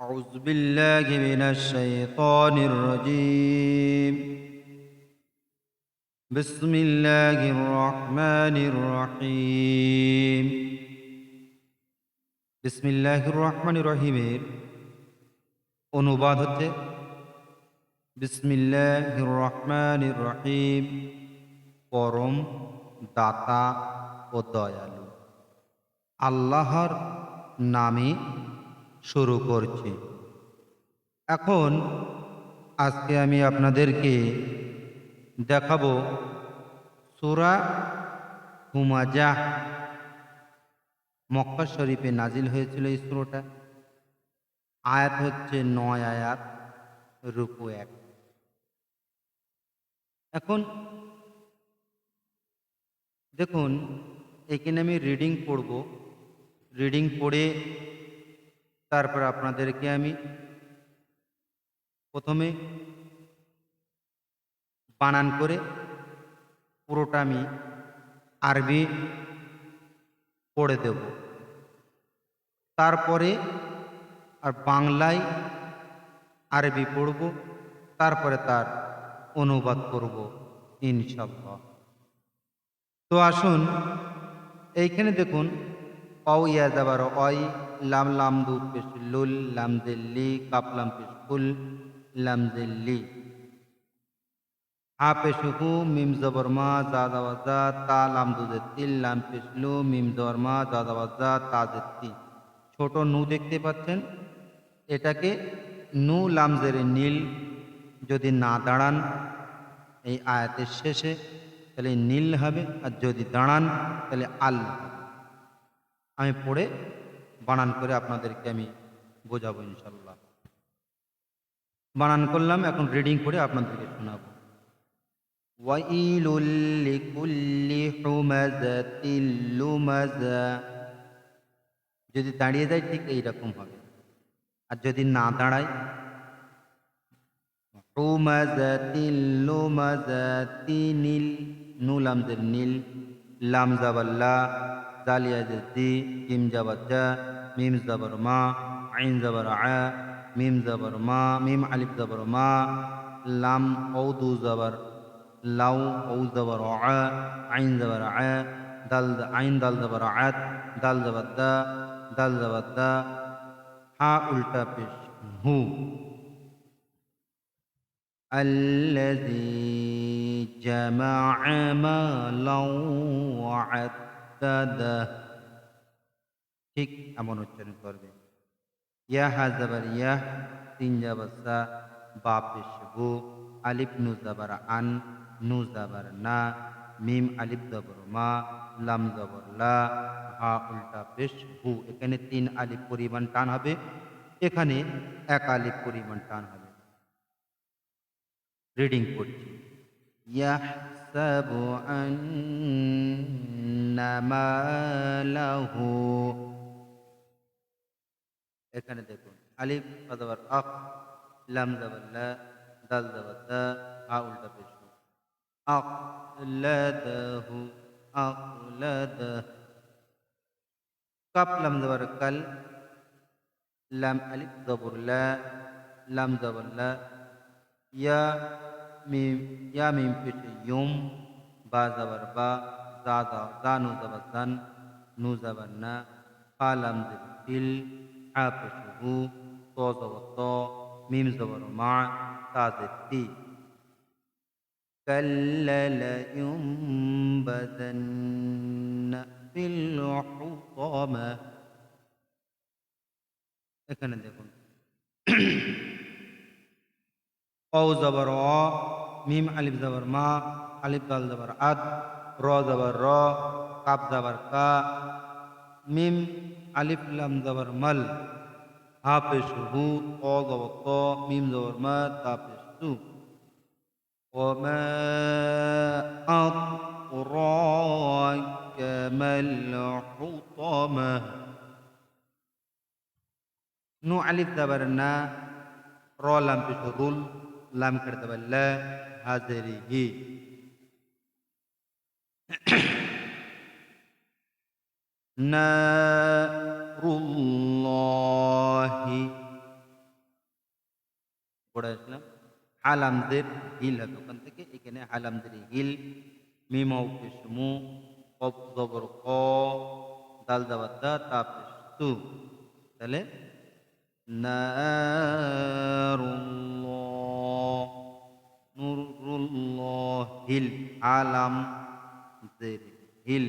أعوذ بالله من الشيطان الرجيم بسم الله الرحمن الرحيم بسم الله الرحمن الرحيم অনুবাদ হচ্ছে বিসমিল্লাহ রহমান রহিম পরম দাতা ও দয়ালু আল্লাহর নামে শুরু করছি। এখন আজকে আমি আপনাদেরকে দেখাবো সুরা হুমাজা মক্কা শরীফে নাজিল হয়েছিল এই সুরোটা। আয়াত হচ্ছে নয় আয়াত রূপু এক। এখন দেখুন, এখানে আমি রিডিং পড়ব। রিডিং পড়ে তারপর আপনাদেরকে আমি প্রথমে বানান করে পুরোটা আমি আরবি পড়ে দেব। তারপরে আর বাংলায় আরবি পড়ব, তারপরে তার অনুবাদ করব ইনশাল্লাহ তো আসুন, এইখানে দেখুন অ ইয়া যাবার লাম লাম দু পেশ লুল, লাম দিল্লি কাপ লাম পেশ কুল লাম দিল্লি হা পেশ হু, মিম জবর মা জাদা ওয়াজা তা লাম দু তিল, লাম পেশ লু, মিম জবর মা জাদা ওয়াজা তা তি ছোট নু দেখতে পাচ্ছেন? এটাকে নু লামজের নীল যদি না দাঁড়ান, এই আয়াতের শেষে তাহলে নীল হবে, আর যদি দাঁড়ান, তাহলে আল হবে। আমি পড়ে বানান করে আপনাদেরকে আমি বোঝাবো ইনশাল্লাহ বানান করলাম, এখন রিডিং করে আপনাদেরকে শোনাবো। যদি দাঁড়িয়ে যায় ঠিক এইরকম হবে। আর যদি না দাঁড়ায় নীল নু লামজের নীল লাম داليا دي جيم جبر جا ميم زبر ما عين زبر ع ميم زبر ما ميم الف زبر ما لام أو دو زبر لاو أو زبر ع عين زبر ع دال عين دال زبر عات دال زبر دا دال زبر دا ها الٹا پیش هو الذي جمع مالا وعد. ঠিক এমন উচ্চারণ করবে। ইয়া হাজাবার ইয়াহ ইয়া, তিন জাবার সা বা পেশ আলিফ নু জাবার আন, নু জাবার না, মিম আলিফ জবর মা, লাম জবর লা, হা উল্টা পেশ হু এখানে তিন আলিফ পরিমাণ টান হবে, এখানে এক আলিফ পরিমাণ টান হবে। রিডিং করছি। ইয়া ইয়াহসাবু আন্না মালাহু এখানে দেখুন আলিফ আদাবার আক লাম জাবাল্লা দাল জাবাদ্দা হা উল্টা পেশ আকলাদাহু আকলাদাহ কাপ লাম জাবার কাল লাম আলিফ জবর লা লাম জাবাল্লা ইয়া মিম ইয়া মিম পেশে ইয়ুম বা জাবার বা জা জা জা নু জাবার জান নু জাবার না ফা লাম জাবার ফিল হা পেশে হু তো জাবার তো মিম জাবার মা তা তি كلا لينبذن في الحطمة এখানে দেখুন অ জবর অ মিম আলিফ জবর মা আলিফ দাল জবর আদ র জবর র কাপ জবর কা মিম আলিফ লাম জবর মল হা পেশ হু ত জবর ত মিম জবর মা তা পেশ তু وما أدراك ما الحطمة نو ألف دبرنا رو لام بشرول لام كردب হাজরিহি নারুল্লাহি। পড়ে আসলাম। হালামদের হিল হবে ওখান থেকে। এখানে হালামদের হিল মিমাউকে সমু কব জবর ক, দাল দাবাদ্দা তাপ তু তাহলে নারুল্লাহ। নুরুল্লাহ হিল আলাম দের হিল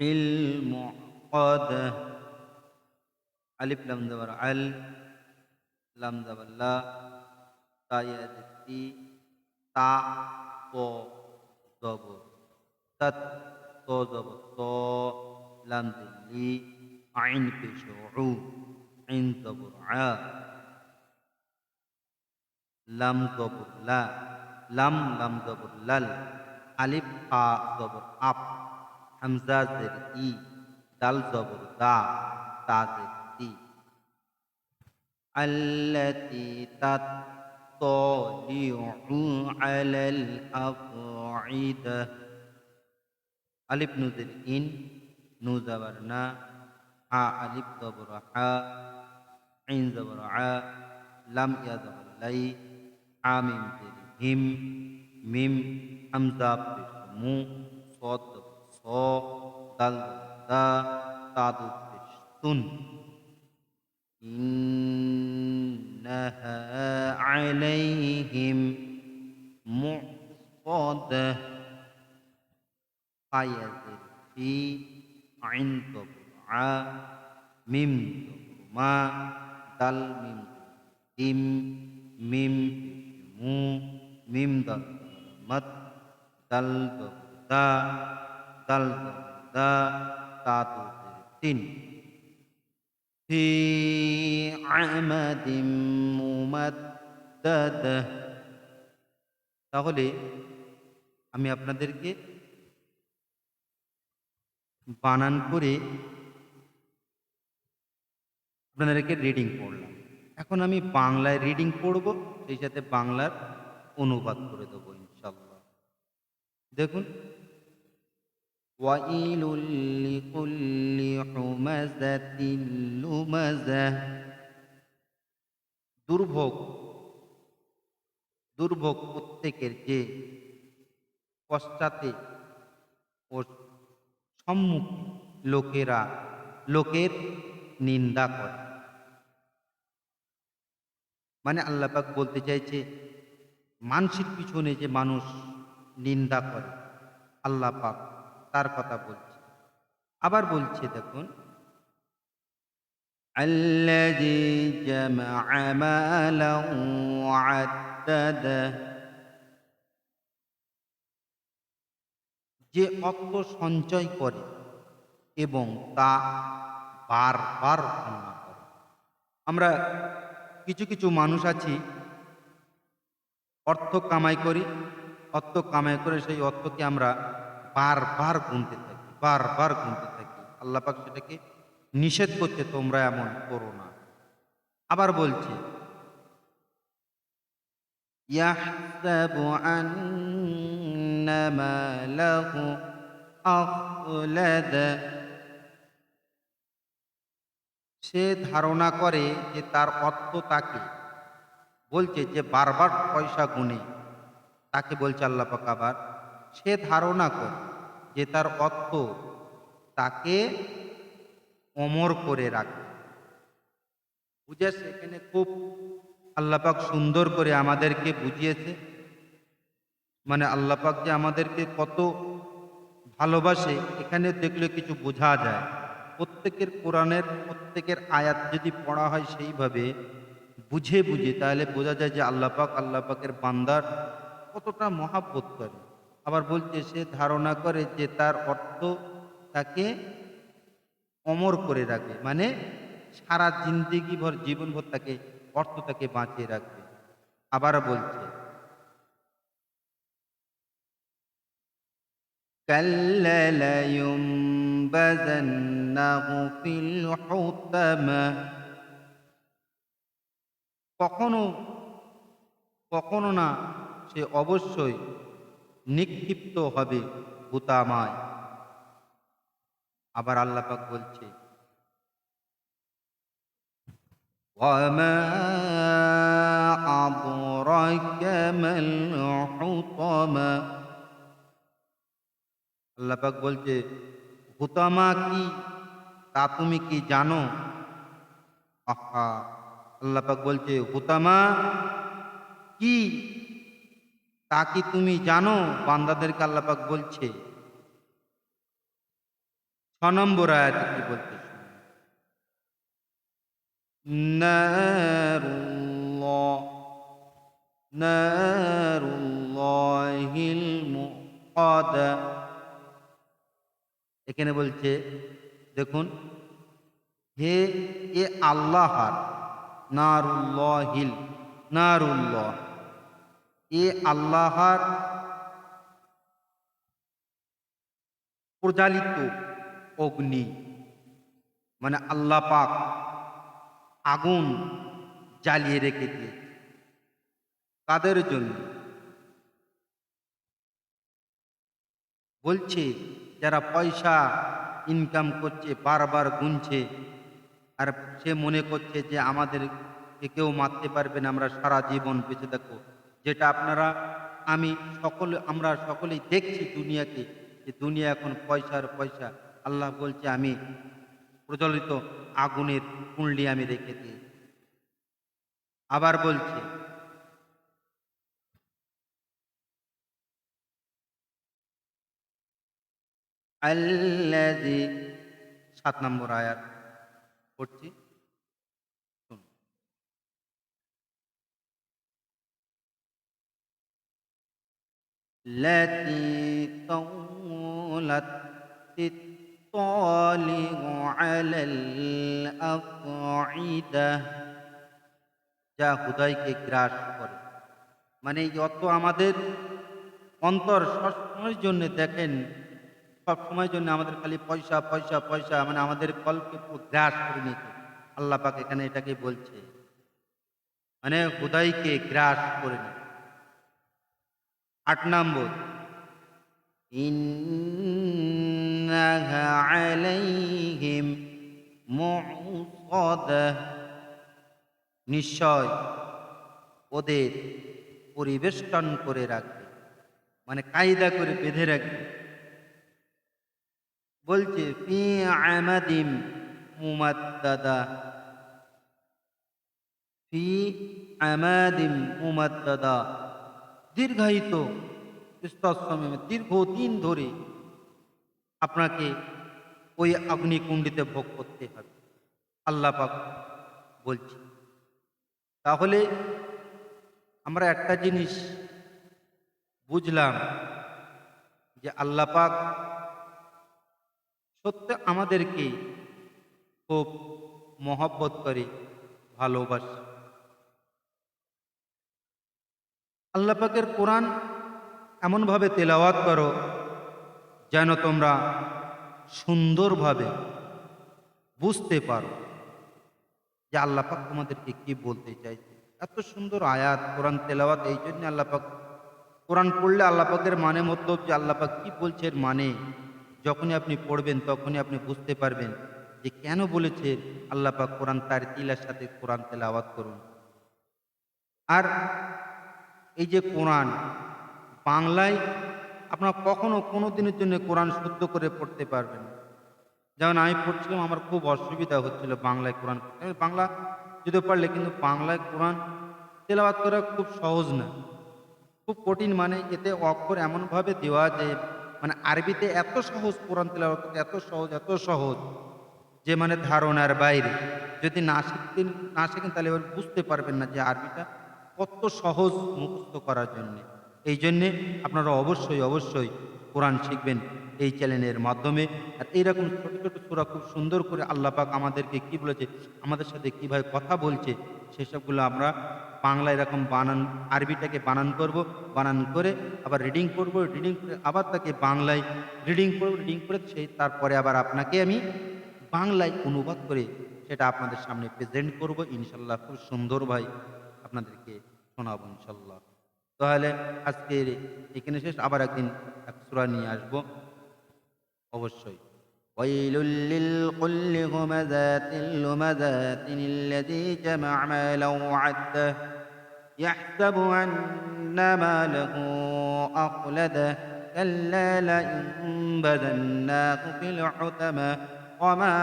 হিল মুকদ আলিফ লাম দাবার আল লাম দাবার লা তা ইয়াদি তা তো জব তত তো জব তো লাম দিল্লি আইন পেশ উ আইন জবর আ লাম জবর লা লাম লাম জবর লাল আলিফ আ জবর আপ হামজা জের ই দাল জবর দা তা জের তি التي تطلع على الأفعدة ألف نزل إن نو زبرنا ها ألف زبر ها عين زبر ع لم يا زبر لي ها ميم زر هم ميم حمزة بشمو صاد صا دال دا تاد بشتن إنها عليهم معصدة. فيزر في عند برعا ميم ما دل ميم دم ميم مو ميم دل مت دل دا دل دا تاتو تين في عمد ممددة তাহলে আমি আপনাদেরকে বানান করে আপনাদেরকে রিডিং পড়লাম এখন আমি বাংলায় রিডিং পড়ব সেই সাথে বাংলার অনুবাদ করে দেবো ইনশাল্লাহ দেখুন ويل لكل حمزة لمزة দুর্ভোগ দুর্ভোগ প্রত্যেকের যে পশ্চাতে ও সম্মুখ লোকেরা লোকের নিন্দা করে মানে আল্লাপাক বলতে চাইছে মানুষের পিছনে যে মানুষ নিন্দা করে আল্লাহ পাক তার কথা বলছে আবার বলছে দেখুন الذي جمع مالا وعدده যে অর্থ সঞ্চয় করে এবং তা বারবার গণনা করে আমরা কিছু কিছু মানুষ আছি অর্থ কামাই করি অর্থ কামাই করে সেই অর্থকে আমরা বারবার গুনতে থাকি বারবার গুনতে থাকি আল্লাহ পাক সেটাকে নিষেধ করছে তোমরা এমন করো না আবার বলছে يحسب أن ماله أخلد সে ধারণা করে যে তার অর্থ তাকে বলছে যে বারবার পয়সা গুনে। তাকে বলছে আল্লাপাক আবার, সে ধারণা করে যে তার অর্থ তাকে অমর করে রাখে। বুঝেছে এখানে খুব আল্লাপাক সুন্দর করে আমাদেরকে বুঝিয়েছে। মানে আল্লাপাক যে আমাদেরকে কত ভালোবাসে, এখানে দেখলে কিছু বোঝা যায়। প্রত্যেকের কোরআনের প্রত্যেকের আয়াত যদি পড়া হয় সেইভাবে বুঝে বুঝে তাহলে বোঝা যায় যে আল্লাপাক আল্লাপাকের বান্দার কতটা মহাব্বত করে আবার বলছে সে ধারণা করে যে তার অর্থ তাকে অমর করে রাখবে মানে সারা জিন্দিগি ভর জীবনভর তাকে অর্থ তাকে বাঁচিয়ে রাখবে আবার বলছে كلا لينبذنه في الحطمة কখনো কখনো না সে অবশ্যই নিক্ষিপ্ত হবে হুতামায় আবার আল্লাপাক বলছে وما أدرك ما الحطمة আল্লাহ পাক বলছে হুতামা কি তা তুমি কি জানো? আহা, আল্লাহ পাক বলছে, হুতামা, কি? তা কি তুমি জানো? বান্দাদেরকে আল্লাহ পাক বলছে। ছ নম্বর আয়াত কি বলছে এখানে বলছে দেখুন, হে, এ আল্লাহার, নারুল্লাহিল, নারুল্লাহ, এ আল্লাহার প্রজ্বালিত অগ্নি মানে আল্লাহ পাক আগুন জ্বালিয়ে রেখে দিয়েছে। কাদের জন্য? বলছে, যারা পয়সা ইনকাম করছে, বারবার গুনছে, আর সে মনে করছে যে আমাদের কেউ মারতে পারবে না, আমরা সারা জীবন বেঁচে থাকব। যেটা আপনারা, আমি সকলে, আমরা সকলেই দেখছি দুনিয়াকে যে দুনিয়া এখন পয়সার পয়সা। আল্লাহ বলছে, আমি প্রচলিত আগুনের কুণ্ডলি আমি রেখে দিই আবার বলছে আল্লাযী সাত নম্বর আয়াত পড়ছি শুনুন। التي طولت الطالع على الأقعدة যা হুদয়কে গ্রাস করে মানে যত আমাদের অন্তর সবসময়ের জন্য দেখেন সময়ের জন্য আমাদের খালি পয়সা পয়সা পয়সা মানে আমাদের কলকে গ্রাস করে নিয়েছে। আল্লাহ পাক এখানে এটাকে বলছে। মানে হুদয়কে গ্রাস করে নিয়েছে আট নম্বর। নিশ্চয় ওদের পরিবেষ্টন করে রাখবে। মানে কায়দা করে বেঁধে রাখবে। বলছে দীর্ঘায়িত স্তম্ভে দীর্ঘদিন ধরে আপনাকে ওই অগ্নিকুণ্ডিতে ভোগ করতে হবে। আল্লাহ বলছি। তাহলে আমরা একটা জিনিস বুঝলাম যে আল্লাহ পাক সত্য আমাদেরকে খুব মহব্বত করে, ভালোবাসে। আল্লাহ পাকের কোরআন এমনভাবে তেলাওয়াত করো, যেন তোমরা সুন্দরভাবে বুঝতে পারো যে আল্লাহ পাক তোমাদেরকে কি বলতে চাইছে। এত সুন্দর আয়াত, কোরআন তেলাওয়াত, এই জন্য আল্লাহ পাক, কোরআন পড়লে আল্লাহ পাকের মানে মতলব যে আল্লাহ পাক কি বলছে এর মানে যখনই আপনি পড়বেন, তখনই আপনি বুঝতে পারবেন যে কেন বলেছে আল্লাহ পাক কোরআন তার তিলার সাথে কোরআন তেলাওয়াত করুন। আর এই যে কোরআন, বাংলায় আপনার কখনো কোনো দিনের জন্য কোরআন শুদ্ধ করে পড়তে পারবেন। যেমন আমি পড়ছিলাম, আমার খুব অসুবিধা হচ্ছিল বাংলায় কোরআন বাংলা যদি পারলে, কিন্তু বাংলায় কোরআন তেলাওয়াত করা খুব সহজ না। খুব কঠিন মানে এতে অক্ষর এমনভাবে দেওয়া যে মানে আরবিতে এত সহজ কোরআন তেলাওয়াত এত সহজ এত সহজ যে মানে ধারণার বাইরে। যদি না শিখতেন, না শেখেন তাহলে এবার বুঝতে পারবেন না যে আরবিটা কত সহজ মুখস্থ করার জন্যে। এই জন্যে আপনারা অবশ্যই অবশ্যই কোরআন শিখবেন। এই চ্যানেলের মাধ্যমে। আর এইরকম ছোটো ছোটো সুরা খুব সুন্দর করে আল্লাহ পাক আমাদেরকে কি বলেছে, আমাদের সাথে কীভাবে কথা বলছে, সেসবগুলো আমরা বাংলা এরকম বানান, আরবিটাকে বানান করব, বানান করে আবার রিডিং করব রিডিং করে আবার তাকে বাংলায় রিডিং করব রিডিং করে সেই তারপরে আবার আপনাকে আমি বাংলায় অনুবাদ করে সেটা আপনাদের সামনে প্রেজেন্ট করব। ইনশাল্লাহ খুব সুন্দর ভাই আপনাদেরকে শোনাবো ইনশাল্লাহ তাহলে আজকে এখানে শেষ, আবার একদিন এক সুরা নিয়ে আসব। অবশ্যই ويل للكل همزات لمزات الذي جمع مالا وعده يحسب أن ماله أخلده كلا لينبذناه في الحتمة وما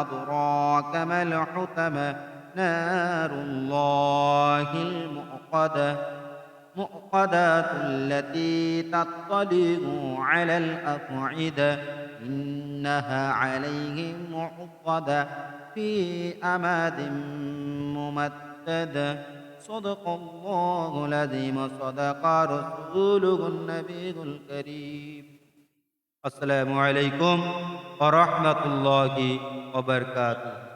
أدراك ما الحتمة نار الله المؤقدة مؤقدات التي تطلع على الأفعدة إنها عليهم معقدة في أماد ممددة صدق الله العظيم وصدق رسوله النبي الكريم. السلام عليكم ورحمة الله وبركاته.